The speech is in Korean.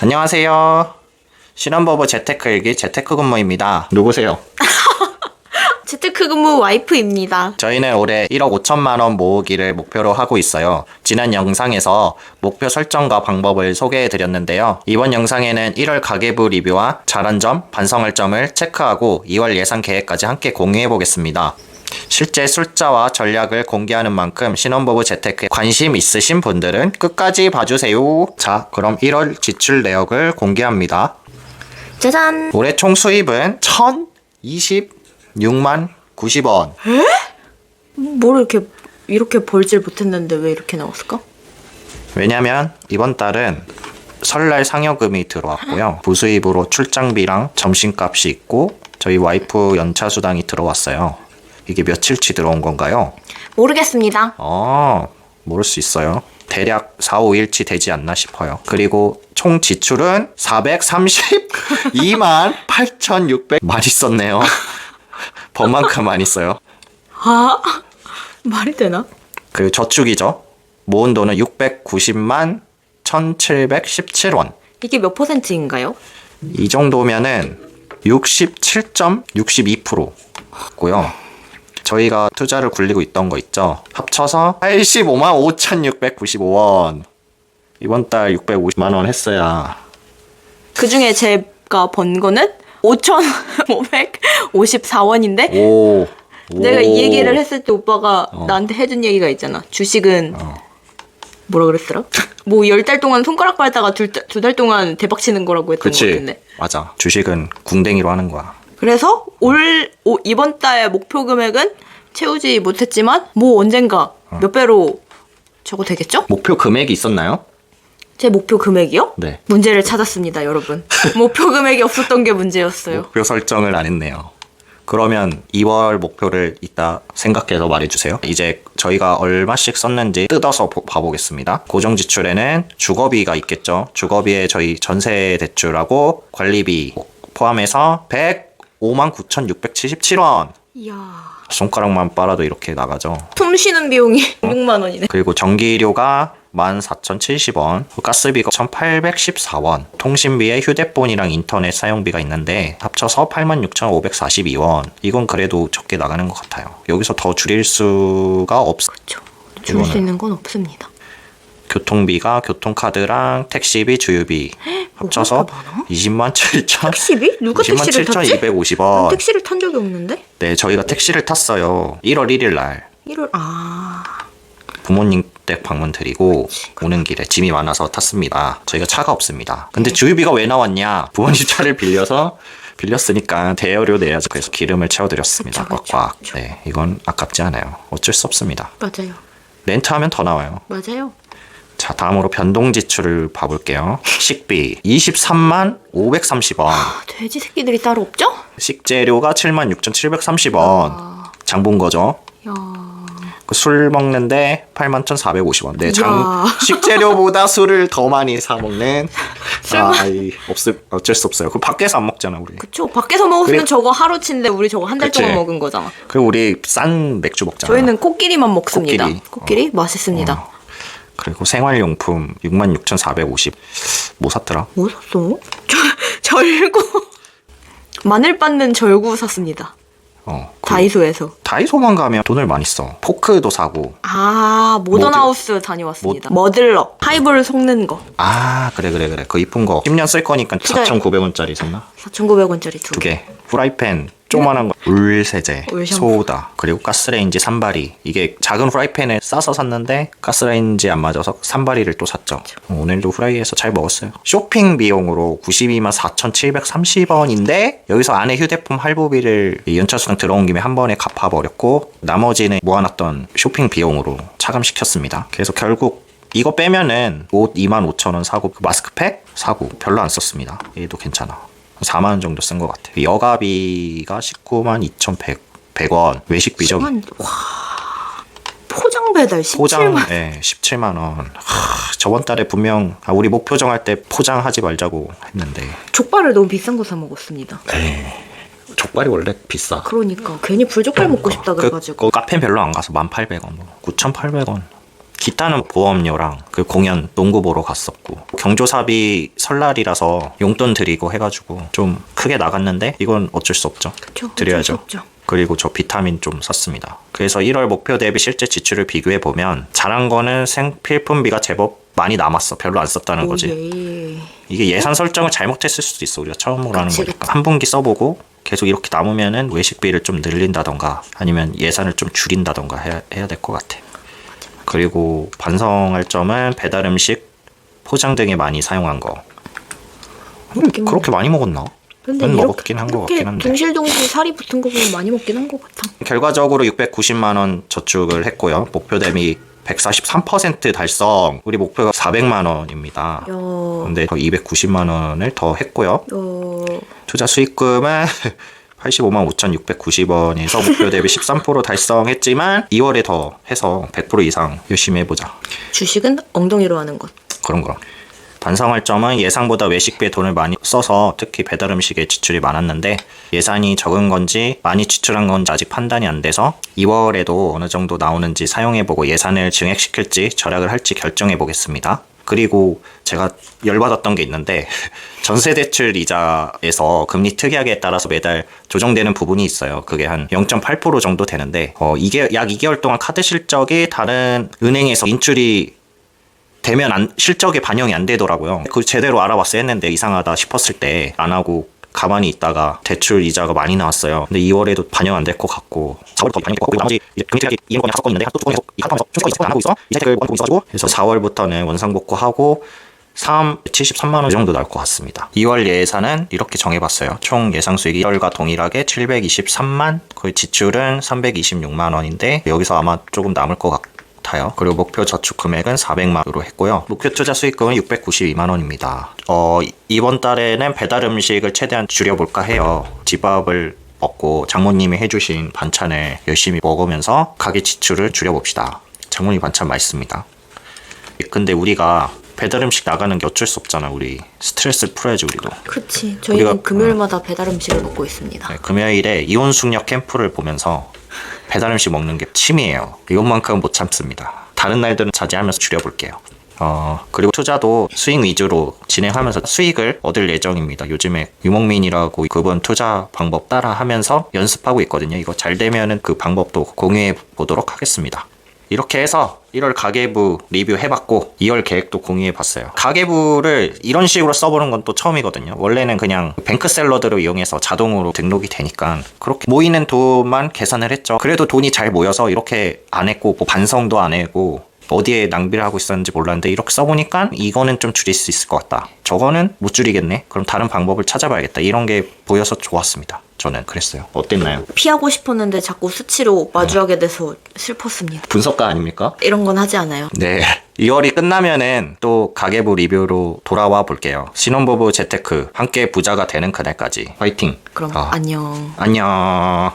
안녕하세요. 신혼부부 재테크 일기 재테크 근무입니다. 누구세요? 재테크 근무 와이프입니다. 저희는 올해 1억 5천만 원 모으기를 목표로 하고 있어요. 지난 영상에서 목표 설정과 방법을 소개해 드렸는데요. 이번 영상에는 1월 가계부 리뷰와 잘한 점, 반성할 점을 체크하고 2월 예상 계획까지 함께 공유해 보겠습니다. 실제 숫자와 전략을 공개하는 만큼 신혼부부 재테크에 관심 있으신 분들은 끝까지 봐주세요. 자, 그럼 1월 지출 내역을 공개합니다. 짜잔! 올해 총 수입은 1,026만 90원. 뭘 이렇게 이렇게 벌질 못했는데 왜 이렇게 나왔을까? 왜냐면 이번 달은 설날 상여금이 들어왔고요. 부수입으로 출장비랑 점심값이 있고 저희 와이프 연차 수당이 들어왔어요. 이게 며칠치 들어온 건가요? 모르겠습니다. 어, 모를 수 있어요. 대략 4, 5일치 되지 않나 싶어요. 그리고 총 지출은 432만 8,600 많이 썼네요. 번만큼 많이 써요. 아 말이 되나? 그리고 저축이죠. 모은 돈은 690만 1,717원. 이게 몇 퍼센트인가요? 이 정도면은 67.62%고요. 저희가 투자를 굴리고 있던 거 있죠. 합쳐서 85만 5,695원. 이번 달 650만 원 했어야. 그 중에 제가 번 거는 5,554원인데 오. 내가 오. 이 얘기를 했을 때 오빠가 어. 나한테 해준 얘기가 있잖아. 주식은 뭐라 그랬더라? 뭐 열 달 동안 손가락 빨다가 두달 동안 대박 치는 거라고 했던 것 그치. 같은데. 맞아. 주식은 궁뎅이로 하는 거야. 그래서 올 오- 이번 달 목표 금액은 채우지 못했지만 뭐 언젠가 어. 몇 배로 저거 되겠죠? 목표 금액이 있었나요? 제 목표 금액이요? 네. 문제를 찾았습니다, 여러분. 목표 금액이 없었던 게 문제였어요. 목표 설정을 안 했네요. 그러면 2월 목표를 이따 생각해서 말해주세요. 이제 저희가 얼마씩 썼는지 뜯어서 보- 봐보겠습니다. 고정 지출에는 주거비가 있겠죠. 주거비에 저희 전세 대출하고 관리비 포함해서 100 59,677원. 이야. 손가락만 빨아도 이렇게 나가죠. 숨 쉬는 비용이 어? 6만 원이네. 그리고 전기료가 14,070원, 가스비가 1,814원, 통신비에 휴대폰이랑 인터넷 사용비가 있는데 합쳐서 86,542원. 이건 그래도 적게 나가는 것 같아요. 여기서 더 줄일 수가 없. 그렇죠. 줄수 있는 건 없습니다. 교통비가 교통카드랑 택시비, 주유비 합쳐서 뭐가 많아? 20만 7천. 택시비? 누가 20만 택시를 탔지? 난 7,250원. 택시를 탄 적이 없는데? 네, 저희가 택시를 탔어요. 1월 1일 날. 1월 아 부모님 댁 방문 드리고 오는 길에 짐이 많아서 탔습니다. 저희가 차가 없습니다. 근데 주유비가 왜 나왔냐? 부모님 차를 빌려서 빌렸으니까 대여료 내야죠. 그래서 기름을 채워드렸습니다. 그쵸, 그쵸, 꽉꽉. 그쵸. 네, 이건 아깝지 않아요. 어쩔 수 없습니다. 맞아요. 렌트하면 더 나와요. 맞아요. 자, 다음으로 변동 지출을 봐볼게요. 식비 23만 530원. 아, 돼지 새끼들이 따로 없죠? 식재료가 7만 6,730원. 아, 장본 거죠. 야. 그술 먹는데 81,450원. 네, 장 이야. 식재료보다 술을 더 많이 사 먹는 아, 이 없을 어쩔 수 없어요. 그 밖에서 안 먹잖아, 우리. 그쵸. 밖에서 먹었으면 그래- 저거 하루치인데 우리 저거 한 달 그치. 동안 먹은 거잖아. 그리고 우리 싼 맥주 먹잖아. 저희는 코끼리만 먹습니다. 코끼리. 코끼리? 맛있습니다. 어. 그리고 생활용품 66,450. 뭐 샀더라? 뭐 샀어? 저, 절구. 마늘 빻는 절구 샀습니다. 어. 그 다이소에서. 다이소만 가면 돈을 많이 써. 포크도 사고. 아, 모던하우스 다녀왔습니다. 머들러. 하이볼 속는 거. 아, 그래 그래 그래. 그 이쁜 거 10년 쓸 거니까 진짜- 4,900원짜리 샀나? 4,900원짜리 두두 개. 개. 프라이팬 조그만한 거. 울 세제, 울 샴푸. 소다, 그리고 가스레인지 산발이. 이게 작은 프라이팬에 싸서 샀는데 가스레인지 안 맞아서 산발이를 또 샀죠. 오늘도 후라이에서 잘 먹었어요. 쇼핑 비용으로 92만 4,730원인데 여기서 안에 휴대폰 할부비를 연차수당 들어온 김에 한 번에 갚아버렸고 나머지는 모아놨던 쇼핑 비용으로 차감시켰습니다. 그래서 결국 이거 빼면은 옷 25,000원 사고 그 마스크팩 사고 별로 안 썼습니다. 얘도 괜찮아. 4만 원 정도 쓴 것 같아요. 여가비가 19만 2,100 100원. 외식비죠. 한, 와. 포장 배달 17만. 포장 예, 17만 원. 하, 저번 달에 분명 아, 우리 목표 정할 때 포장하지 말자고 했는데 족발을 너무 비싼 거 사 먹었습니다. 족발이 원래 비싸. 그러니까 괜히 불족발 먹고 싶다 그, 그래가지고. 그 카페 별로 안 가서 1,800원, 뭐 9,800원. 기타는 보험료랑 그 공연 농구 보러 갔었고 경조사비 설날이라서 용돈 드리고 해가지고 좀 크게 나갔는데 이건 어쩔 수 없죠. 그쵸, 드려야죠. 어쩔 수 없죠. 그리고 저 비타민 좀 샀습니다. 그래서 1월 목표 대비 실제 지출을 비교해 보면 잘한 거는 생필품비가 제법 많이 남았어. 별로 안 썼다는 거지. 오, 예. 이게 예산 설정을 잘못했을 수도 있어. 우리가 처음으로 하는 그치, 거니까. 그치. 한 분기 써보고 계속 이렇게 남으면은 외식비를 좀 늘린다던가 아니면 예산을 좀 줄인다던가 해야, 해야 될 것 같아. 그리고 반성할 점은 배달 음식, 포장 등에 많이 사용한 거. 먹긴 그렇게 많이 먹었나? 근데 는 이렇게, 먹었긴 한 것 같긴 한데. 동실동실 살이 붙은 거 보면 많이 먹긴 한 것 같아. 결과적으로 690만 원 저축을 했고요. 목표 대비 143% 달성. 우리 목표가 400만 원입니다. 야, 근데 290만 원을 더 했고요. 야, 투자 수익금은 85만 5,690원에서 목표 대비 13% 달성했지만 2월에 더 해서 100% 이상 열심히 해보자. 주식은 엉덩이로 하는 것. 그런 거. 반성할 점은 예상보다 외식비에 돈을 많이 써서 특히 배달 음식에 지출이 많았는데 예산이 적은 건지 많이 지출한 건지 아직 판단이 안 돼서 2월에도 어느 정도 나오는지 사용해보고 예산을 증액시킬지 절약을 할지 결정해 보겠습니다. 그리고 제가 열받았던 게 있는데 전세 대출 이자에서 금리 특약에 따라서 매달 조정되는 부분이 있어요. 그게 한 0.8% 정도 되는데 어, 이게 약 2개월 동안 카드 실적이 다른 은행에서 인출이 되면 안, 실적에 반영이 안 되더라고요. 그 제대로 알아봤어야 했는데 이상하다 싶었을 때 안 하고 가만히 있다가 대출 이자가 많이 나왔어요. 근데 2월에도 반영 안 될 것 같고 4월 거의 반영 될 것 같고 그리고 나머지 이제 금리특약이 이행권이 다섯 건 있는데 또 계속 이 카드에서 충분히 있어 안 하고 있어 이 사이트를 원하고 있어가지고 그래서 4월부터는 원상복구하고 3, 73만 원 정도 나올 것 같습니다. 2월 예산은 이렇게 정해봤어요. 총 예상 수익이 2월과 동일하게 723만, 그 지출은 326만 원인데 여기서 아마 조금 남을 것 같아요. 그리고 목표 저축 금액은 400만으로 했고요. 목표 투자 수익금은 692만 원입니다. 어, 이번 달에는 배달 음식을 최대한 줄여볼까 해요. 집밥을 먹고 장모님이 해주신 반찬을 열심히 먹으면서 가게 지출을 줄여봅시다. 장모님 반찬 맛있습니다. 근데 우리가 배달 음식 나가는 게 어쩔 수 없잖아. 우리 스트레스를 풀어야지 우리도. 그치. 저희는 우리가- 금요일마다 배달 음식을 먹고 있습니다. 네, 금요일에 이혼 숙녀 캠프를 보면서 배달 음식 먹는 게 취미예요. 이것만큼은 못 참습니다. 다른 날들은 자제하면서 줄여볼게요. 어, 그리고 투자도 수익 위주로 진행하면서 수익을 얻을 예정입니다. 요즘에 유목민이라고 그분 투자 방법 따라 하면서 연습하고 있거든요. 이거 잘 되면은 그 방법도 공유해 보도록 하겠습니다. 이렇게 해서 1월 가계부 리뷰 해봤고 2월 계획도 공유해 봤어요. 가계부를 이런 식으로 써보는 건 또 처음이거든요. 원래는 그냥 뱅크 샐러드를 이용해서 자동으로 등록이 되니까 그렇게 모이는 돈만 계산을 했죠. 그래도 돈이 잘 모여서 이렇게 안 했고 뭐 반성도 안 했고 어디에 낭비를 하고 있었는지 몰랐는데 이렇게 써보니까 이거는 좀 줄일 수 있을 것 같다. 저거는 못 줄이겠네. 그럼 다른 방법을 찾아봐야겠다. 이런 게 보여서 좋았습니다. 저는 그랬어요. 어땠나요? 피하고 싶었는데 자꾸 수치로 마주하게 돼서 슬펐습니다. 분석가 아닙니까? 이런 건 하지 않아요. 네. 2월이 끝나면은 또 가계부 리뷰로 돌아와 볼게요. 신혼부부 재테크 함께 부자가 되는 그날까지 화이팅. 그럼 어, 안녕. 안녕.